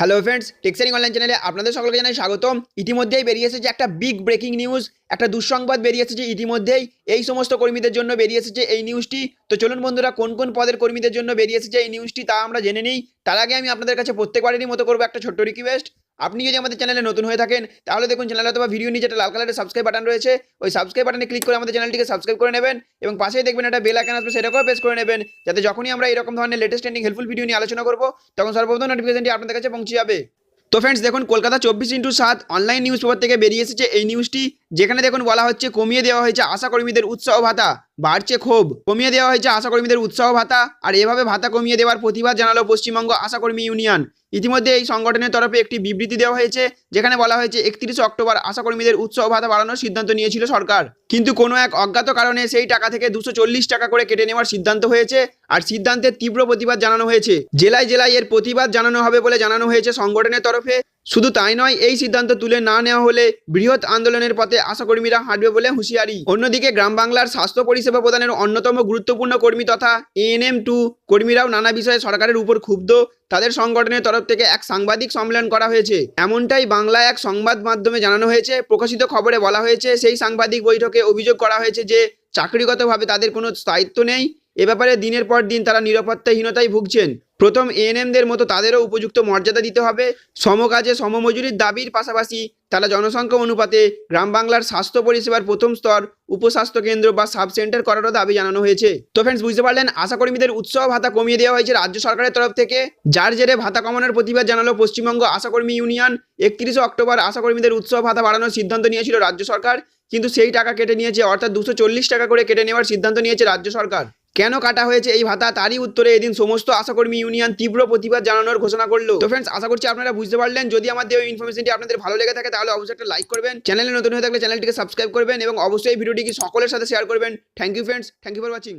Hello friends টেক্সারিং online চ্যানেলে আপনাদের সকলকে জানাই স্বাগতম। ইতিমধ্যেই বেরিয়ে এসেছে একটা বিগ ব্রেকিং নিউজ একটা দুঃসংবাদ বেরিয়ে এসেছে ইতিমধ্যেই। এই সমস্ত কর্মীদের জন্য বেরিয়ে এসেছে এই নিউজটি তো চলুন বন্ধুরা, কোন কোন পদের কর্মীদের জন্য বেরিয়ে এসেছে এই নিউজটি তা আমরা জেনে নিই। তার আগে আমি আপনাদের কাছে প্রত্যেকবারেরই মতো করব একটা ছোট্ট রিকোয়েস্ট আপনি যদি আমাদের চ্যানেলে নতুন হয়ে থাকেন, তাহলে দেখুন চ্যানেলে অথবা ভিডিও নিচে একটা লাল কালারের সাবস্ক্রাইব বাটন রয়েছে। ওই সাবস্ক্রাইব বাটনে ক্লিক করে আমাদের চ্যানেলটিকে সাবস্ক্রাইব করে নেবেন এবং পাশেই দেখবেন একটা বেল আইকন আসবে, সেটাকেও প্রেস করে নেবেন, যাতে যখনই আমরা এরকম ধরনের লেটেস্ট ট্রেন্ডিং হেল্পফুল ভিডিও নিয়ে আলোচনা করব, তখন সর্বপ্রথম নোটিফিকেশনটি আপনাদের কাছে পৌঁছে যাবে। তো ফ্রেন্ডস দেখুন কলকাতা চব্বিশ ইন্টু সাত অনলাইন নিউজ পেপার থেকে বেরিয়ে এসেছে এই নিউজটি যেখানে দেখুন বলা হচ্ছে কমিয়ে দেওয়া হয়েছে আশাকর্মীদের উৎসাহ ভাতা। বাড়ছে ক্ষোভ কমিয়ে দেওয়া হয়েছে আশাকর্মীদের উৎসাহ ভাতা। আর এভাবে ভাতা কমিয়ে দেওয়ার প্রতিবাদ জানালো পশ্চিমবঙ্গ আশাকর্মী ইউনিয়ন। ইতিমধ্যে এই সংগঠনের তরফে একটি বিবৃতি দেওয়া হয়েছে, যেখানে বলা হয়েছে, একত্রিশে অক্টোবর আশাকর্মীদের উৎসাহ ভাতা বাড়ানোর সিদ্ধান্ত নিয়েছিল সরকার। কিন্তু কোনো এক অজ্ঞাত কারণে সেই টাকা থেকে দুশো টাকা করে কেটে নেওয়ার সিদ্ধান্ত হয়েছে। আর সিদ্ধান্তের তীব্র প্রতিবাদ জানানো হয়েছে। জেলায় জেলায় এর প্রতিবাদ জানানো হবে বলে জানানো হয়েছে সংগঠনের তরফে। শুধু তাই নয়, এই সিদ্ধান্ত তুলে না নেওয়া হলে বৃহৎ আন্দোলনের পথে আশাকর্মীরা হাঁটবে বলে হুঁশিয়ারি। অন্যদিকে গ্রাম বাংলার স্বাস্থ্য পরিষেবা প্রদানের অন্যতম গুরুত্বপূর্ণ কর্মী তথা এএনএম টু কর্মীরাও নানা বিষয়ে সরকারের উপর ক্ষুব্ধ। তাদের সংগঠনের তরফ থেকে এক সাংবাদিক সম্মেলন করা হয়েছে। এমনটাই বাংলায় এক সংবাদ মাধ্যমে জানানো হয়েছে। প্রকাশিত খবরে বলা হয়েছে, সেই সাংবাদিক বৈঠকে অভিযোগ করা হয়েছে যে, চাকরিগতভাবে তাদের কোনো স্থায়িত্ব নেই। এ ব্যাপারে দিনের পর দিন তারা নিরাপত্তাহীনতায় ভুগছেন। প্রথম এএনএমদের মতো তাদেরও উপযুক্ত মর্যাদা দিতে হবে। সমকাজে সমমজুরির দাবির পাশাপাশি তারা জনসংখ্যা অনুপাতে গ্রাম বাংলার স্বাস্থ্য পরিষেবার প্রথম স্তর, উপস্বাস্থ্য কেন্দ্র বা সাব সেন্টার করারও দাবি জানানো হয়েছে। তো ফ্রেন্ডস বুঝতে পারলেন? আশাকর্মীদের উৎসাহ ভাতা কমিয়ে দেওয়া হয়েছে রাজ্য সরকারের তরফ থেকে। যার জেরে ভাতা কমানোর প্রতিবাদ জানালো পশ্চিমবঙ্গ আশাকর্মী ইউনিয়ন। একত্রিশে অক্টোবর আশাকর্মীদের উৎসাহ ভাতা বাড়ানোর সিদ্ধান্ত নিয়েছিল রাজ্য সরকার। কিন্তু সেই টাকা কেটে নিয়েছে, অর্থাৎ দুশো টাকা করে কেটে নেওয়ার সিদ্ধান্ত নিয়েছে রাজ্য সরকার। কেন কাটা হয়েছে এই ভাতা? তারই উত্তরে এদিন সমস্ত আশাকর্মী ইউনিয়ন তীব্র প্রতিবাদ জানানোর ঘোষণা করল। তো ফ্রেন্ডস আশা করছি আপনারা বুঝতে পারলেন। যদি আমাদের ওই ইনফরমেশনটি আপনাদের ভালো লেগে থাকে, তাহলে অবশ্যই একটা লাইক করবেন। চ্যানেলে নতুন হয়ে থাকলে চ্যানেলটিকে সাবস্ক্রাইব করবেন এবং অবশ্যই ভিডিওটিকে সকলের সাথে শেয়ার করবেন। Thank you friends thank you for watching